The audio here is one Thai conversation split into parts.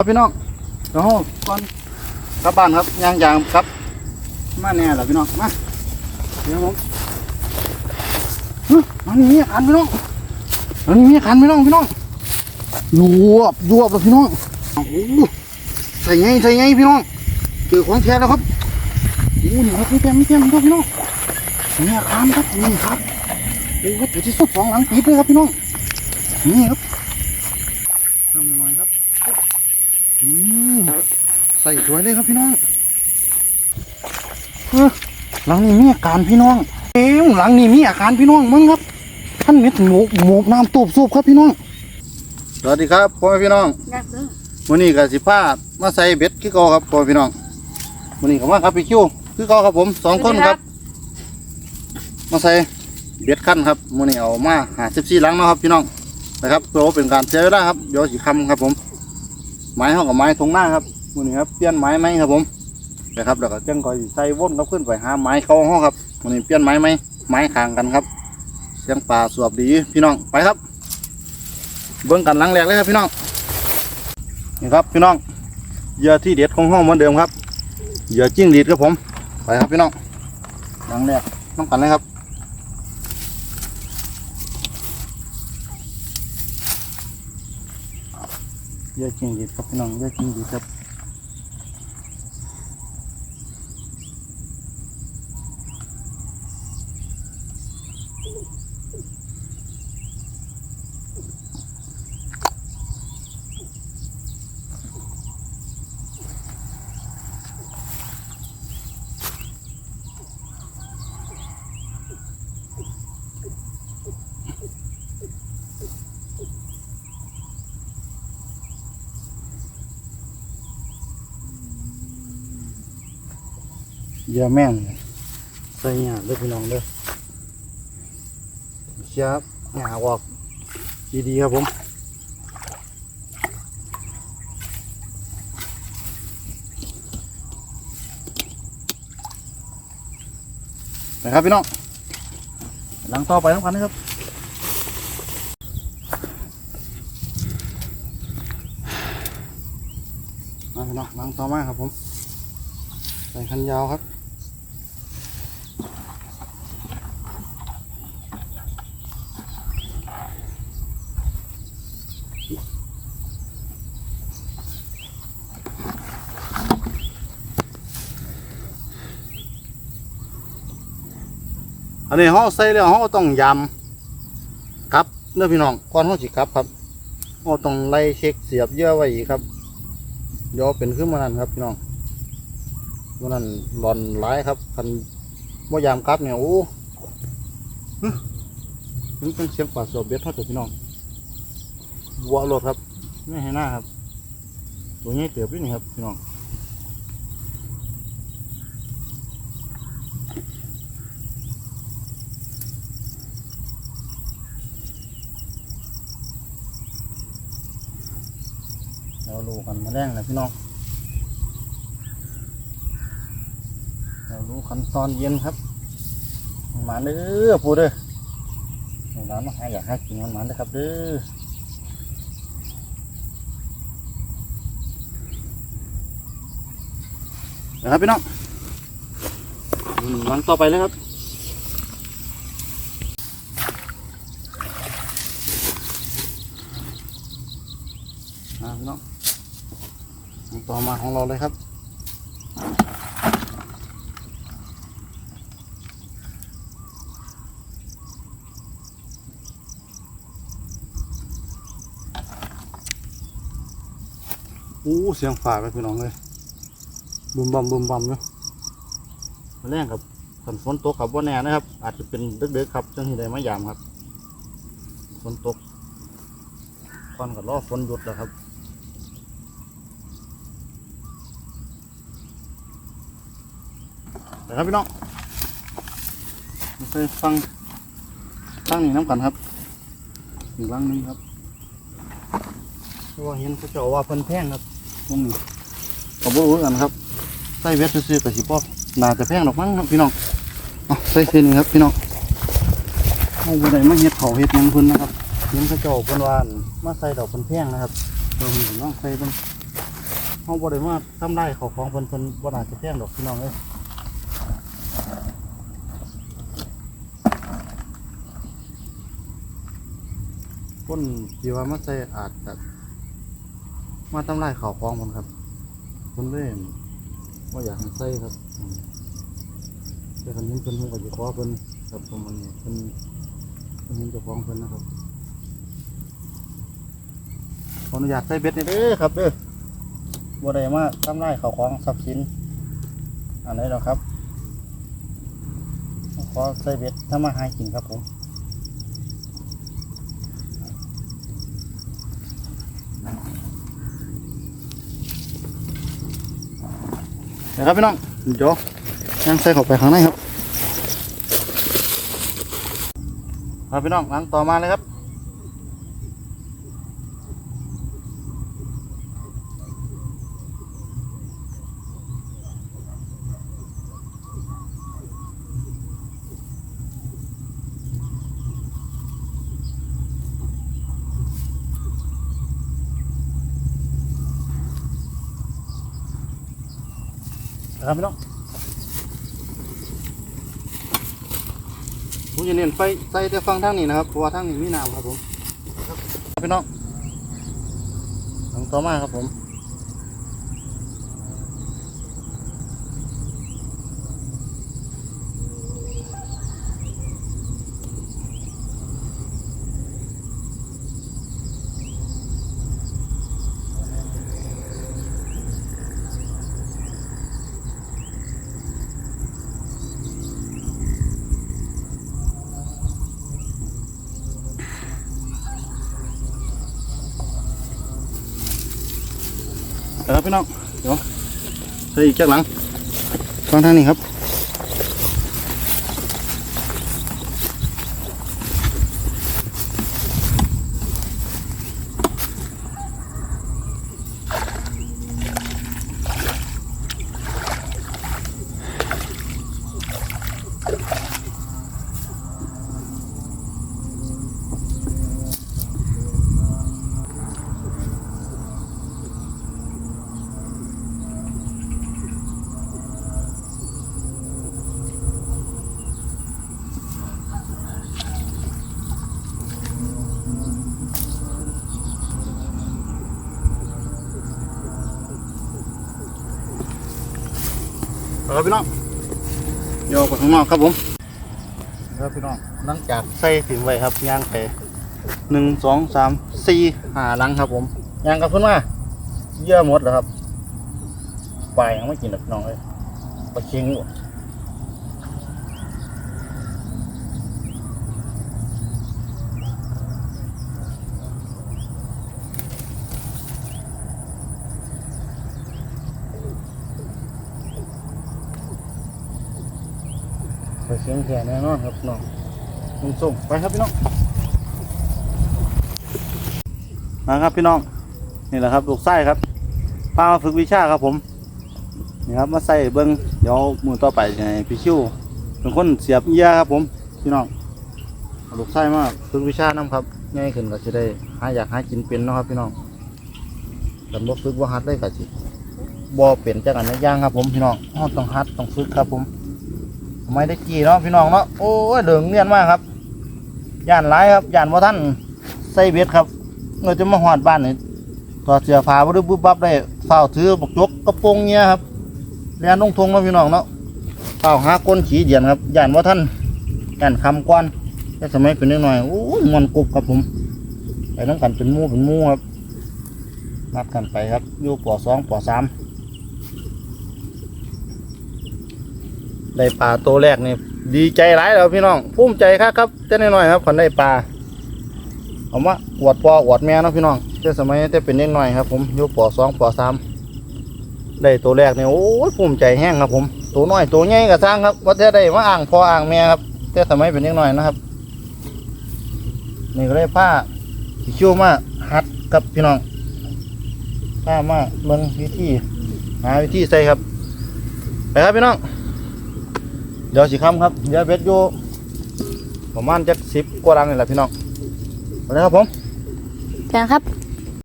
ครับพี่น้องเดี๋ยวเราก่อนกลับบ้านครับยางยางครับ มาแน่เหรอพี่น้อง มา เดี๋ยวผมเฮ้ยมันมีอาคันพี่น้องมันมีอาคันพี่น้องพี่น้องยวบยวบเลยพี่น้องโอ้โหใส่ไงใส่ไงพี่น้องเจอของแท้แล้วครับโอ้โหนี่ครับไม่เต็มไม่เต็มพี่น้องพี่น้องนี่อาคันครับนี่ครับโอ้โหตัวที่สุดสองหลังปิดเลยครับพี่น้อง นี่ครับทำหน่อยครับ ใส่สวยเลยครับพี่น้องเออหลังนี้มีอาการพี่น้องเอ้วหลังนี้มีอาการพี่น้องมึงครับท่านเม็ดหมูหมูน้ำตูบสูบครับพี่น้องสวัสดีครับพ่อแม่พี่น้องอยากซื้อวันนี้ก็สิพามาใส่เบ็ดคือเก่าครับพ่อแม่พี่น้องวันนี้ก็มาครับพี่คิวคือเก่าครับผมสองคนครับ มาใส่เบ็ดขั้นครับวันนี้เอามาหาสิบสี่หลังเนาะครับพี่น้องนะครับเพื่อว่าเป็นการเสียเวลาครับเดี๋ยวสิคำครับผม ไม้ห้องกับไม้ทงหน้าครับมือนี้ครับเปลี่ยนไม้ไหมครับผมนะครับแล้วก็จังคอยใส่วนครับขึ้นไปหาไม้เข้าห้องครับมือนี้เปลี่ยนไม้ไหมไม้ข้างกันครับเสียงป่าสวบดีพี่น้องไปครับ เบิ้งกันลังแรกเลยครับพี่น้องนี่ครับพี่น้องเหยื่อที่เด็ดของห้องเหมือนเดิมครับเหยื่อจิ้งหรีดครับผมไปครับพี่น้องลังแรกต้องกันเลยครับ เยอะจริงดีครับพี่น้องเยอะจริงดีครับ ยอะแม่งเลยใส่หยาเด้อพี่น้องเด้อเชียบหยาออกดีๆครับผมนะครับพี่น้องหลังต่อไปต้องกันนะครับมาพี่น้องหลังต่อมาครับผมใส่คันยาวครับ อันนี้เขาใส่แล้วเขาต้องยำครับเนื้อพี่น้องก่อนเขาสิครับครับเขาต้องไล่เช็คเสียบเยื่อไว้อีกครับเดี๋ยวเป็นขึ้นมานั่นครับพี่น้องวันนั้นหลอนหลายครับคันว่ายามกลับเนี่ยโอ้ฮึมันเป็นเสียงป่าสวบเบ็ดเท่าตัวพี่น้องวัวรถครับไม่ให้หน้าครับ ตัวนี้เติบด้วยนี่ครับพี่น้อง เราดูกันมาแรงนะพี่น้องเรารู้ขั้นตอนเย็นครับมาเด้อปูเด้อร้านมาหาอยากใหากินมันมาเด้อครับเด้อนะครับพี่น้องอืมหลังต่อไปเลยครับอ่าพี่น้องหลัง ต่อมาของเราเลยครับ อู้เสียงฝ่าไปพี่น้องเลยบุมบัมบุมบัมเนาะมาแรงครับฝนฝนตกครับว่าแน่นะครับ อาจจะเป็นเดึกๆครับจังที่ใดมายามครับ ฝนตกควันกับล้อฝนหยุดแล้วครับ ไปครับพี่น้องมาไปฟังฟังนี่น้ำกันครับอีกลังหนึงครับเพราะว่าเห็นเขาเจะว่าเพิ่นแพงครับตรงนี้ก็บ่รู้กันครับใส่เวทซื้อๆกับสิบ่น่าจะแพงดอกมั้งครับพี่น้องเอาใส่เส้นนี้ครับพี่น้องเอาบ่ได้มาเฮ็ดเขาวเฮ็ดหยังเพิ่นนะครับเห็นเขาเจ้าเพิ่นว่าอั่นมาใส่ดอกเพิ่นแพงนะครับเรามีน้องใส่เบิ่งเขาบ่ได้มาทำได้เขาของเพิ่นเพิ่นบ่น่าจะแพงดอกพี่น้องเอ้ย คนที่ว่ามาใส่อาจจะมาทำลายเขาของเพิ่นครับเพิ่นเลยบ่าอยากให้ใส่ครับแต่คันนี้เพิ่นเพิ่นก็สิขอเพิ่นครับประมาณนี้เพิ่นเพิ่นเห็นเจ้าของเพิ่นนะครับขออนุญาตใส่เบ็ดนี่เด้อครับเด้อบ่ได้มาทำลายข้าวของทรัพย์สินอันไหนหรอครับขอใส่เบ็ดถ้ามาหากินครับผม เดี๋ยวครับพี่น้องเดี๋ยวย่งใส่เข้าไปข้างในครับครับพี่น้องล้างต่อมาเลยครับ ครับพี่น้องผมจะเน้นไปใส่แต่ฟังทางนี้นะครับเพราะว่าทางนี้มีน้ำครับผมพี่น้องทางต่อมาครับผม พี่น้องเดี๋ยวใส่อีกจากหลังฟังทางนี้ครับ ครับพี่น้องโยกไปข้างนอกครับผมครับพี่น้องหลังจากใส่ถึงไว้ครับย่างไปหนึ่งสองสามสี่ห้าหลังครับผมย่างกับเพื่อนมาเยอะหมดแล้วครับปลายังไม่กินหรอกพี่น้องเลยปลาเค็ง อยู่ปลาเค็งแค่แน่นอนครับน้องนุ่งส่งไปครับพี่น้องมาครับพี่น้องนี่แหละครับลูกไส้ครับพามาฝึกวิชาครับผมนี่ครับมาใส่เบิ้งเดี๋ยวมือต่อไปจะให้พี่ชิวเป็นคนเสียบเอียครับผมพี่น้องลูกไส้มากฝึกวิชานํครับง่ายขึ้นก็จะได้หาอยากหากินเป็นนะครับพี่น้องแต่บ่ฝึกว่าฮัดได้ก็สิบ่เป็นจักอันจักอย่างครับผมพี่น้องต้องฮัดต้องฝึกครับผม ไม่ได้กี่เนาะพี่น้องเนาะโอ้ยเหลืองเนียนมากครับย่านหลายครับย่านว่าท่านใส่เบ็ดครับเงินจะมาหอดบ้านนี่ต่อเสียฟ้าบุบบุบบับได้เฝ้าถือบกจกกระโปรงเงี้ยครับเรียนลงทงเนาะพี่น้องเนาะเฝ้าหาก้นขี่เดียนครับย่านว่าท่านย่านคำก้อนแต่สมัยเป็นนิดหน่อยโอ้ยมันกรุบครับผมไปน้ำกันเป็นมู่เป็นมู่ครับนัดกันไปครับอยู่ปอสองปอสาม ได้ปลาตัวแรกนี่ดีใจหลายแล้วพี่น้องภูมิใจครับครับเจ้น้อยๆครับคนได้ปลาเอามาอวดปออวดแม่เนาะพี่น้องแต่สมัยแต่เป็นเล็กน้อยครับ ผมอยู่ปอสองปอสามได้ตัวแรกนี่โอ้ยภูมิใจแห้งครับ ผมตัวน้อยตัวใหญ่ก็สร้างครับว่าจะได้มาอ่างพออ่างแม่ครับแต่สมัยเป็นเล็กน้อยนะครับนี่ก็เลยผ้าสีคิ้วมาหัดกับพี่น้องผ้ามาเบิ่งวิธีหาวิธีใส่ครับไปครับพี่น้อง เดี๋ยวสิคำครับเดี๋ยวเบ็ดอยู่ประมาณจักสิบกว่ารังนี่แหละพี่น้องไปเลยครับผมจ้าครับ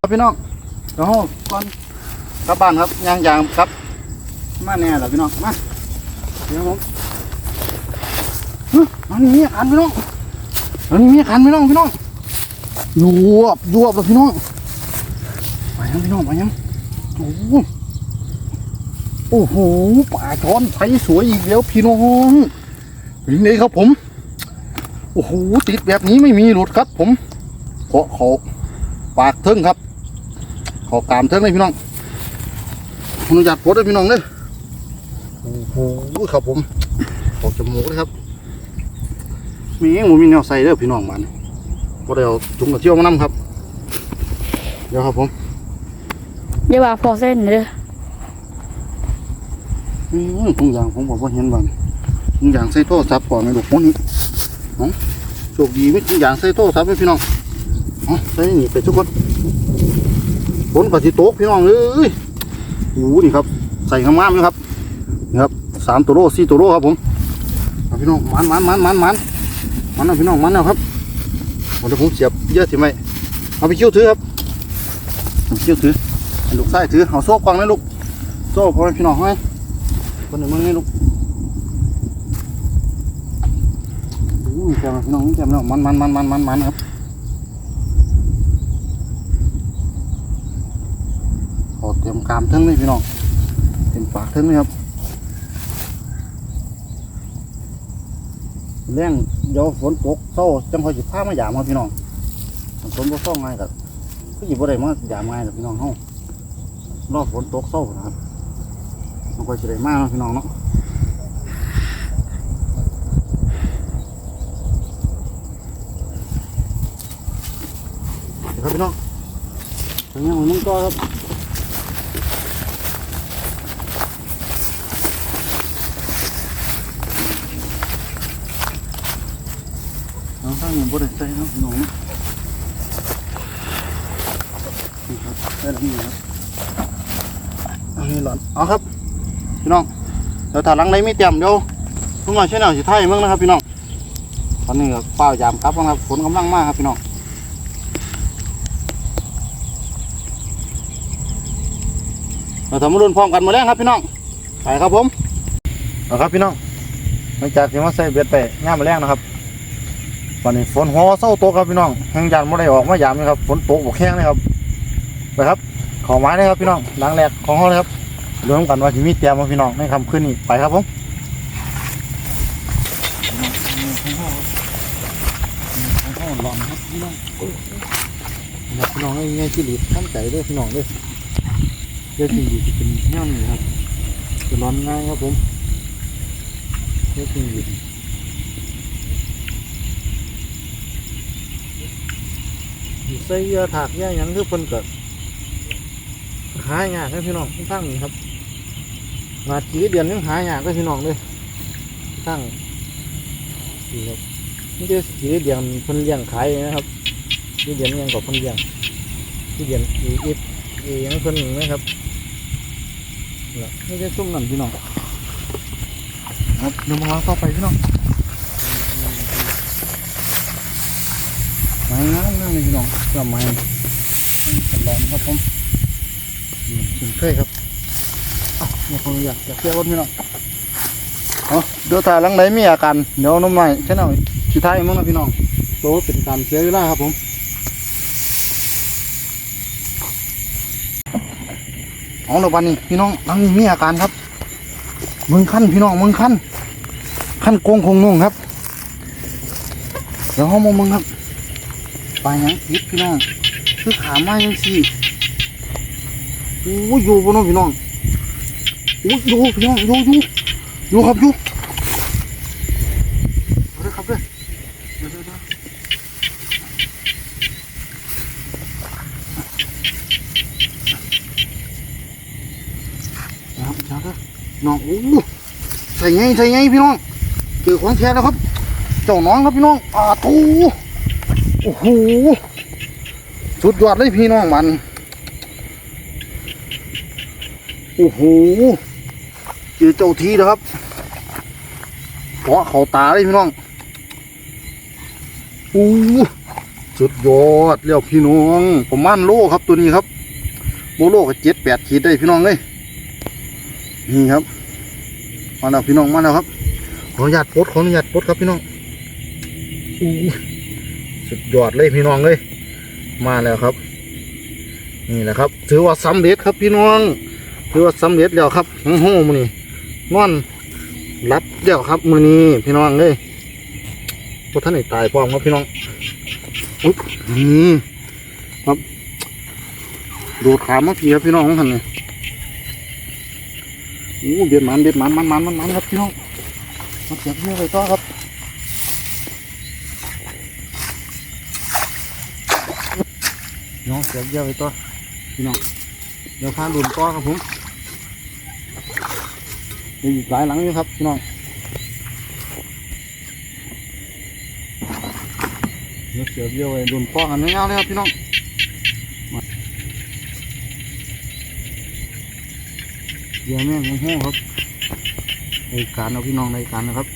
ครับพี่น้องเดี๋ยวเราก่อนกลับบ้านครับยางยางครับ มาแน่แล้วพี่น้องมาเดี๋ยวผมฮึมันมีอาการพี่น้องมันมีอาการพี่น้องพี่น้องยวบยวบเลยพี่น้องไปยังพี่น้องไปยังโอ้ โอ้โหป่าช้อนไผ่สวยอีกแล้วพี่น้องนี่เลยครับผม โอ้โหติดแบบนี้ไม่มีหลุดครับ ผมเพราะเขาปากเทิงครับขากามเทิงเลยพี่น้องอนุญาตปลดเลยพี่น้องเลยโอ้โหครับผมออกจมูกเลยครับ มีเองผมมีแนวใส่เด้อพี่น้องมันก็ได้เอาถุงกระเที่ยวมานำครับ เดี๋ยวครับผมเดี๋ยวว่าพอเส้นเด้อ อืมถุงยางผมบอกว่าเห็นบ้างถุงยางใส่โทรศัพท์ก่อนในลูกพวกนี้อ๋อโชคดีไม่ถุงยางใส่โทรศัพท์เลยพี่น้องอ๋อใส่หนีไปทุกคนฝนกับสิโต๊กพี่น้องเอ้ยโอ้โหนี่ครับ ใส่งามๆเลยครับนี่ครับสามตัวโลสี่ตัวโลครับผมเอาพี่น้องมันมันมันมันมันมันเอพี่น้องมันเอครับเอาเดี๋ยวผมเสียบเยอะสิไหมเอาไปคิ้วถือครับเอาไปคิ้วถือลูกไส้ถือเอาโซ่กวางเลยลูกโซ่พอให้พี่น้องให้ คนหนึ่งมึงนี่ลูกอู้แกมาพี่น้องแกมาน้องมันมันมันมันมันมันครับขอเตรียมกามทั้งเลยพี่น้องเตรียมปากทั้งเลยครับแรงเดี๋ยวฝนตกเศร้าจังคอยจิผ้ามาหยามครับพี่น้องฝนบ่เศร้าง่ายกับก็หยิบบ่ได้มาหยามง่ายกับพี่น้องเฮารอฝนตกเศร้านะครับ มันก็จะได้มากเนาะพี่น้องเนาะเดี๋ยวครับพี่น้องถึงยังมึงก็ครับน้องข้างหนึ่งบริใส่เนะพี่น้องนะนี่ครับได้แล้วนี่ครับอันนี้หลอนเอครับ พี่น้องเดี๋ยวถ้าหลังไหนมีเตรียมเดี๋ยวลุงหน่อยช่วยหน่อยสิไทยมึงนะครับพี่น้องตอนนี้ก็เปล่ายามครับนะครับฝนกำลังมากครับพี่น้องเราทำมารุ่นพร้อมกันหมาแล้วครับพี่น้องไปครับผมเอาครับพี่น้องหลังจากที่มาใส่เบ็ดไปง่ามมาแรงนะครับวันนี้ฝนหัวเศร้าตกครับพี่น้องแห้งยานไม่ได้ออกมายามนะครับฝนตกบกแห้งเลยครับไปครับขอไม้เลยครับพี่น้องหลังแรกของเขาเลยครับ รวมกันว่าที่มีเตรียมมาพี่น้องในคำขึ้นนี้ไปครับผมลองครับพี่น้องอยากพี่น้องง่ายๆที่หลีตั้งใจด้วยพี่น้องด้วยเดี๋ยวจริงๆจะเป็นย่ำนี่ครับจะร้อนง่ายครับผมเดี๋ยวจริงๆใส่ยาถากยาหยังคือเพิ่นก็หายากนะพี่น้องทั้งนี้ครับ มาจีเดือนยังหายากเลยพี่น้องเลยทั้งนี่ครับนี่คือจีเดือนเพิ่นเลี้ยงขายนะครับจีเดือนยังกับพิ่นเลี้ยงจีเดือนอีอีอียังเพิ่นนะครับนี่นี่คือซุ่มหนั่นพี่น้องครับเดี๋ยวมาล้างต่อไปพี่น้องไม้งางามเลยพี่น้องเสื้อไม้เป็นร้อนครับผมนี่เป็นเคยครับ เนี่ยผมอยากจะเที่ยวรถพี่น้องเอาเดี๋ยวถ่ายหลังไหนมีอาการเดี๋ยวน้ำหน่อยใช่หน่อยสุดท้ายมั้งนะพี่น้องโตเป็นการเสียเวลาครับผมเอาละวันนี้พี่น้องหลังนี้มีอาการครับมึงขั้นพี่น้องมึงขั้นขั้นโกงคงนุ่งครับเดี๋ยวห้องมึงครับไปหยังพิษพี่น้องคือขาไม้ยังสี่โอ้ยอยู่บนน้องพี่น้อง อ้ยอยู่พี่น้องอยู่อยู่อยู่ครับอยู่เอาเลยครับเลยเดี๋ยเดี๋ยเดี๋ยนะครับจ้าเด้อน้องโอ้ใส่ไงใส่ไงพี่น้องเจอของแท้แล้วครับเจ้าน้องครับพี่น้องอ่าตูโอ้โหสุดยอดเลยพี่น้องมัน โอ้โห เจอเจ้าทีนะครับเพราะเขาตาเลยพี่น้องอู้สุดยอดเรียวพี่น้องประมาณโลครับตัวนี้ครับโบโลก็เจ็ดแปดขีดได้พี่น้องเลยนี่ครับมาแล้วพี่น้องมาแล้วครับ ขออนุญาตปลดขออนุญาตปลดครับพี่น้องอู้สุดยอดเลยพี่น้องเลย มาแล้วครับ นี่แหละครับ ถือว่าสำเร็จครับพี่น้องถือว่าสำเร็จแล้วครับโอ้โหมือนี้ นอนรับแล้วครับมือนี้พี่น้องเลยพวกท่านไหนตายพร้อมครับพี่น้องอุ๊บนี่ครับดูดขามาพี่ครับพี่น้องของท่านเนี่ยโอ้เบียดมันเบียดมันมันมันมันมันครับพี่น้องมาเสียบเยอะเลยต่อครับน้องเสียบเยอะไปต่อพี่น้องเดี๋ยวพาลุนต่อครับผม มีอีกหลายหลังอยู่ครับพี่น้องเดี๋ยวเสียบเยอะไปลุนต่อกันไม่เอาเลยครับพี่น้องเดี๋ยวแม่งแห้งครับในการเอาพี่น้องในการนะครับ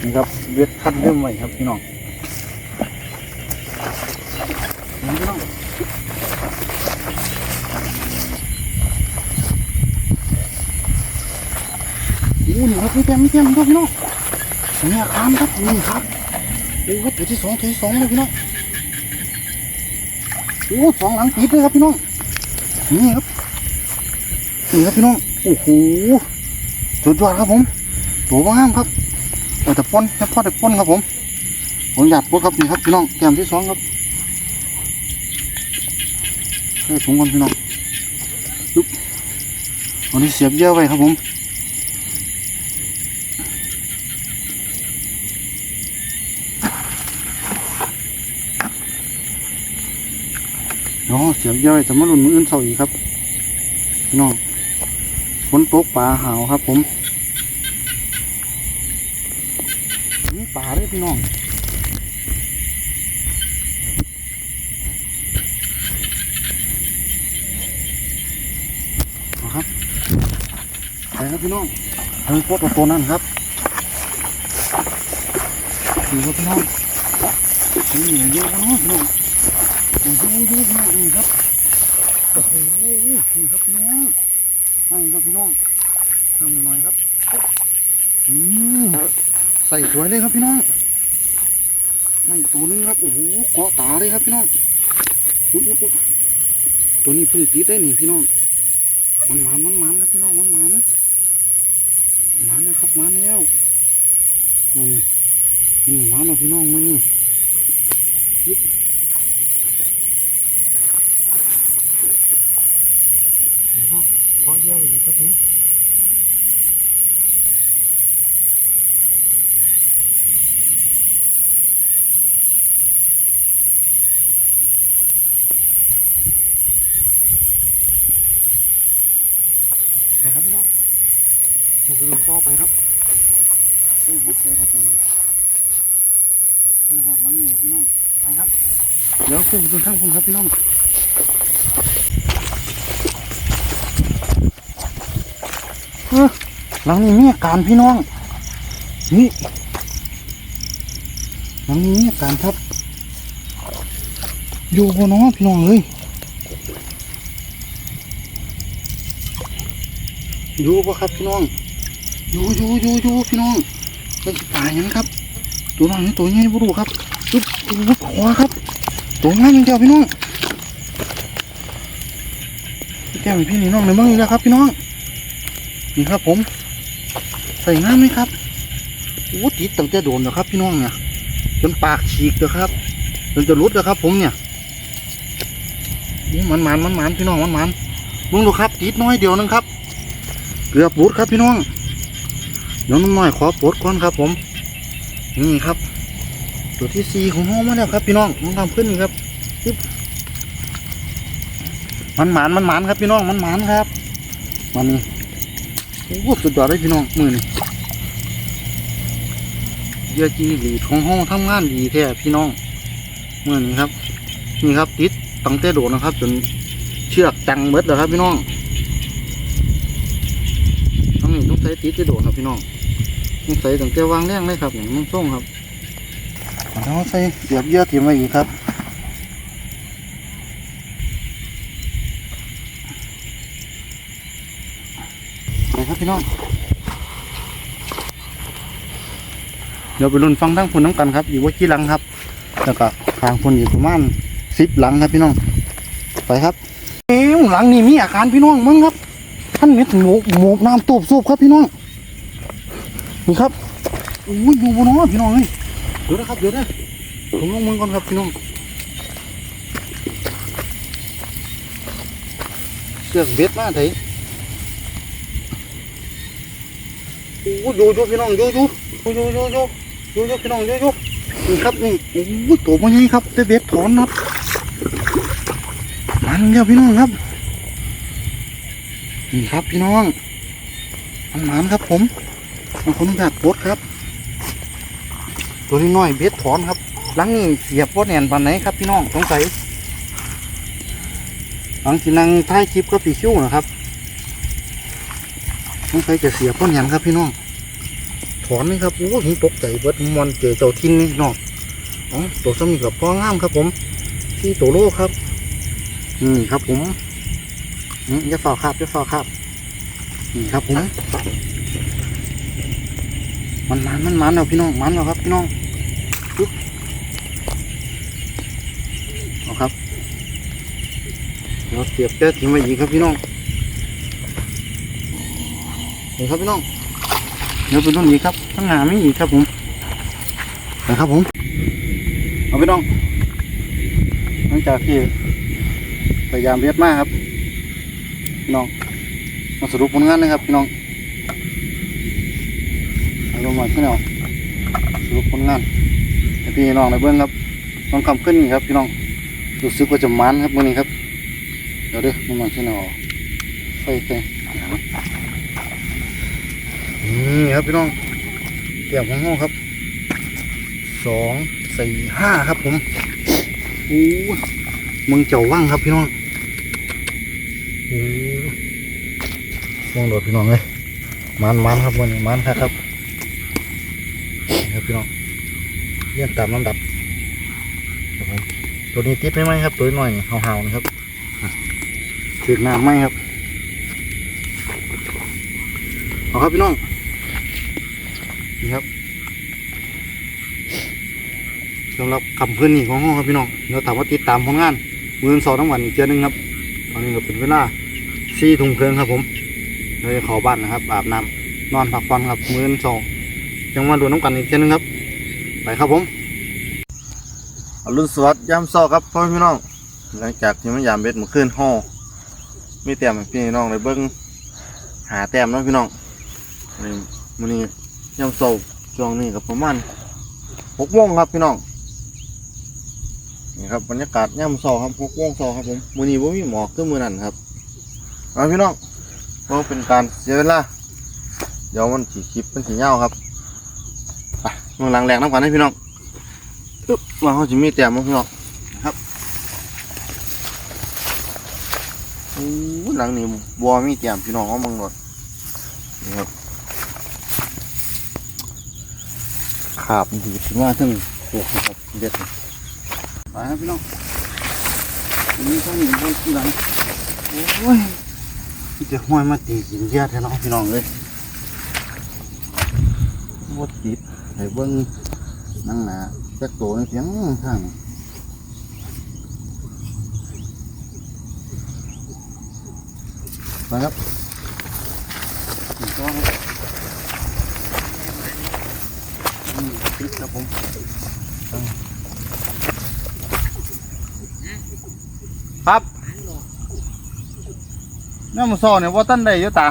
นี่ครับเวทคัดเริ่มไว้ครับพี่น้องนี่พี่น้องโอ้นี่ครับไม่เต็มไม่เต็มครับพี่น้องเนี่อาคารครับนี่ครับโอ้ครับตัวที่สองตัวที่สองเลยพี่น้องโอ้สองหลังติดเลยครับพี่น้องนี่ครับนี่ครับพี่น้องโอ้โหสุดยอดครับผมตัวบ้างครับเอาแต่ป้นแค่พ่อแต่ป้นครับผมผมอยากป้นครับนี่ครับพี่น้องแก้มที่สองครับให้ถุงก่อนพี่น้องยุบวันนี้เสียบเยอะไปครับผม นาะเสียบเยอะไปแต่มาลุ่นมืออื่นเศร้าอีกครับพี่น้องฝนตกป่าหาวครับ ผมนี่ป่าเลยพี่น้องเอครับไปครับพี่น้องเฮ้ยโคตรตัวนั่นครับนี่ครับพี่น้องนี่เยอะนะพี่น้อง โอ้โหเยอะมากเลยครับโอ้โหนี่ครับพี่น้องนั่งครับพี่น้องทำหน่อยครับอืมใส่สวยเลยครับพี่น้องไม่ตัวนึงครับโอ้โหเกาะตาเลยครับพี่น้องตัวนี้เพิ่งติดได้หนี่พี่น้องมันมานมันมานครับพี่น้องมันมานมานนะครับมานแล้วมันนี่มานแล้วพี่น้องมันนี่ยึดเดี๋ยวพ่อ เกาะเดียวอีกครับผมไปครับพี่น้องเดี๋ยวไปดูต่อไปครับเรื่องหอดเสือครับผมเรื่องหอดหลังนี่ครับพี่น้องไปครับเดี๋ยวขึ้นไปดูข้างพุ่นครับพี่น้องเอ้อ หลังนี้มีอาการพี่น้อง นี่หลังนี้มีอาการครับ อยู่บนน้องพี่น้องเลยอยู่ปะครับพี่น้อง อยู่อยู่อยู่อยู่พี่น้องเป็นตายยังครับ ตัวน้อยนี่ตัวใหญ่บุรุครับตุ๊บตุ๊บขวาครับ ตัวง่ายอย่างเดียวพี่น้องแก้วให้พี่นี่น้องในเมืองอีกแล้วครับพี่น้อง นี่ครับผมใส่ง่ายไหมครับโอ้ติดตั้งแต่โดนแล้วครับ พี่น้องเนี่ยจนปากฉีกเลยครับจนจะรุดแล้วครับ ผมเนี่ยโอ้มันมันมันมันพี่น้องมันมันมึงดูครับ ติดน้อยเดียวนึงครับ เกือบบุดครับ พี่น้องเดี๋ยวน้องน้อยขอปลดก่อนครับ ผม นี่ครับ ตัวที่สี่ของห้องมาแล้วครับ พี่น้องน้องทำขึ้นนี่ครับปึ๊บมันหมานมันหมานครับ พี่น้องมันหมานครับมันนี่ โอ้โหสุดยอดเลยพี่น้องมือนี่เยอะจีหลีของห้องทำงานดีแท้พี่น้องมือนี่ครับ นี่ครับติดตั้งแต่โดดนะครับ จนเชือกจังเบิดแล้วครับ พี่น้องทั้งนี้ต้องใช้ติดจะโดดนะพี่น้องมันใส่ตั้งแต่วางแรงเลยครับนี่มันส่งครับเอาใส่เสียบเยื่อถิ่มไว้อีกครับ พี่น้อง เดี๋ยวไปรุ่นฟังทั้งพุ่นน้ำกันครับอยู่ว่ากี่หลังครับ แล้วก็ทางพุ่นอยู่ประมาณสิบหลังครับพี่น้อง ไปครับเอ้หลังนี้มีอาการพี่น้องมึงครับ ท่านเม็ดหมูหมูน้ำตูบสูบครับพี่น้อง นี่ครับอุ้ยอยู่บนน้อพี่น้องเฮ้ยเดี๋ยวนะครับเดี๋ยวนะผมลงมึงก่อนครับพี่น้องเสือกเบ็ดมาไถโอ้ยอยู่อยู่พี่น้องอยู่อยู่อยู่อยู่อยู่อยู่อยู่พี่น้องอยู่อยู่นี่ครับนี่โอ้ตัวมันใหญ่ครับได้เบ็ดถอนครับมันเดียวพี่น้องครับนี่ครับพี่น้องมันหมานครับผมมันคนอยากปดครับ ตัวนี้น้อยเบ็ดถอนครับหลังนี้เสียบว่าแนนปานไหนครับพี่น้องสงสัยหลังที่นั่งท้ายคลิปก็ปีคิ้วนะครับ สงสัยจะเสียบว่าแน่นครับพี่น้อง ถอนนี่ครับโอ้ผมตกใจเบิดมอนเจอเจ้าทินนี่พี่น้องอ๋อตัวสมีกับพ่องามครับ ผม ที่ตัวโลครับนี่ครับผมอืมจะฝ่าครับจะฝ่าครับนี่ครับผมมันมันมันมันเอาพี่น้องมันเอาครับพี่น้องปึ๊บเอาครับเราเสียบแก้ทิ้งไว้อีกครับพี่น้อง นี่ครับพี่น้อง เดี๋ยวไปรุ่นอีกครับข้างหน้าไม่อีกครับผมนะครับผม เอาพี่น้อง หลังจากที่พยายามเรียดมากครับ พี่น้อง มาสรุปผลงานนะครับ พี่น้องเอาลงมาพี่น้องสรุปผลงานให้พี่น้องในเบื้องครับต้องคำขึ้นนี่ครับ พี่น้อง รู้สึกว่าจะมันครับมื่อนี้ครับ เดี๋ยวเด้อลงมาพี่น้องไฟแค่ นี่ครับพี่น้องเกี่ยวของห้องครับสองสี่ห้าครับผมโอ้มึงเจ้าว่างครับพี่น้องโอ้มองโดดพี่น้องเลยมันมันครับวันนี้มันครับครับครับพี่น้องเรียนตามลำดับครับผมตัวนี้ติดไหมไหมครับ ตัวน้อยเห่าๆนะครับติดน้ำไหมครับเอาครับพี่น้อง นี่ครับสำหรับคำพื้นนี่ของห้องครับพี่น้องเดี๋ยวถามว่าติดตามผลงานมือสองทั้งวันอีกเจอหนึงครับตอนนี้ก็เป็นเวลาสี่ทุ่มครึ่งครับผมเราจะข้าบ้านนะครับอาบน้ำนอนพักผ่อนครับมือสองยังมาดูน้ำกันอีกเจอหนึงครับไปครับผมอรุณสวัสดิ์ยามเช้าครับพ่อพี่น้องหลังจากที่มันยามเบ็ดเมื่อคืนห่องไมีแต้มพี่น้องเลยเบิ้งหาแต้มน้องพี่น้องนี่มื้อนี้ ยามเช้าช่วงนี้ก็ประมาณหกโมงครับพี่น้องนี่ครับบรรยากาศย่ำซอครับหกโมงซอครับผมมือนี้ว่ามีหมอกขึ้นมือนั่นครับเอาพี่น้องเพราะเป็นการเสียเวลาเดี๋ยวมันสีคลิปมันสีเงาครับไปมือหลังแรงน้ำกันให้พี่น้องอึ๊บมาเขาจะมีแต้มมั้งพี่น้องนะครับโอ้หลังนี้บัวมีแต้มพี่น้องเขามังหนดนี่ครับ ขาบดีถึงว่าถึงโอ้โหครับเด็ดไปครับพี่น้องอันนี้ต้องมีบนที่หลังโอ้ยที่จะห้อยมาตีกินยาแท้น้องพี่น้องเลยบดติดไอ้เบิ้งนั่งหนาแจ็คโตในเสียงข้างไปครับอีกตัวครับอืม ติดครับผมครับเนี่ยมันซอเนี่ยว่าตั้นได้เยอะตา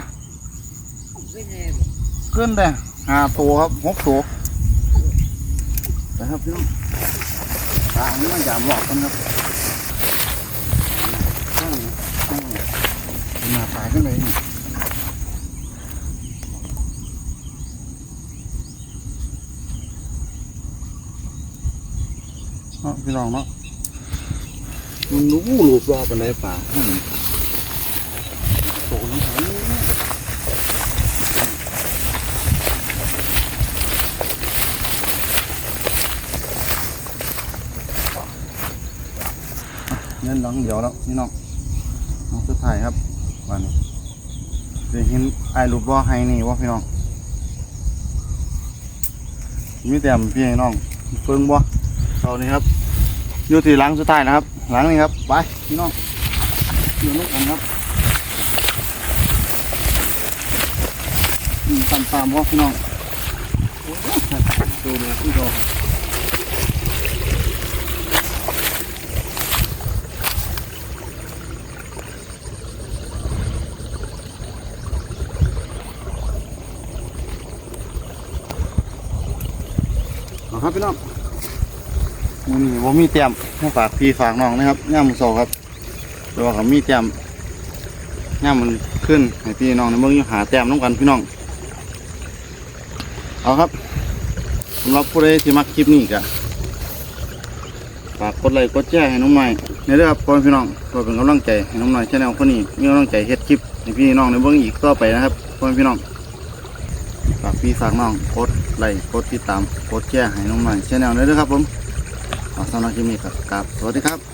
ขึ้นได้ห้าตัวครับหกตัวนะครับพี่น้องตาอันนี้มันยามหลอกกันครับต้องต้องเป็นหน้าตายกันเลย พี่น้องเนาะมันรู้รูปรอบอะไรป่าโตน้ำแเงินหลังเดียวแล้วพี่น้องน้องสุดท้ายครับวันนี้จะเห็นไอ้รูปรอให้นี่ว่าพี่น้องมีแต่พี่น้องเฟิงบ่ตอนนี้ครับ อยู่ที่หลังสุดท้ายนะครับ หลังนี้ครับ ไปพี่น้องอยู่นู่นกันครับตามตามๆบ่พี่น้องโอ้โหดูดูพี่น้องเอาครับพี่น้อง มันนี้ผมมีเตรียมให้ฝากพี่ฝากน้องนะครับย่ามมือโซครับแต่ว่าเขามีเตรียมย่ามมันขึ้นให้พี่น้องในเมืองอยู่หาแต้มน้องกันพี่น้อง เอาครับสำหรับผู้ใดที่มักคลิปนี้ก็ฝากกดไลค์กดแชร์ให้น้องใหน่ในเรื่องครับพ่อแม่พี่น้องเพื่อเป็นกำลังใจให้น้องหน่อยชาแนลคนนี้มีกำลังใจเฮ็ดคลิปให้พี่น้องในเมืองอีกต่อไปนะครับพ่อพี่น้องฝากพี่ฝากน้องกดไลค์กดติดตามกดแชร์ให้น้องใหน่อยชแนลด้วยนะครับผม สำหรับคลิปนี้ครับกราบสวัสดีครับ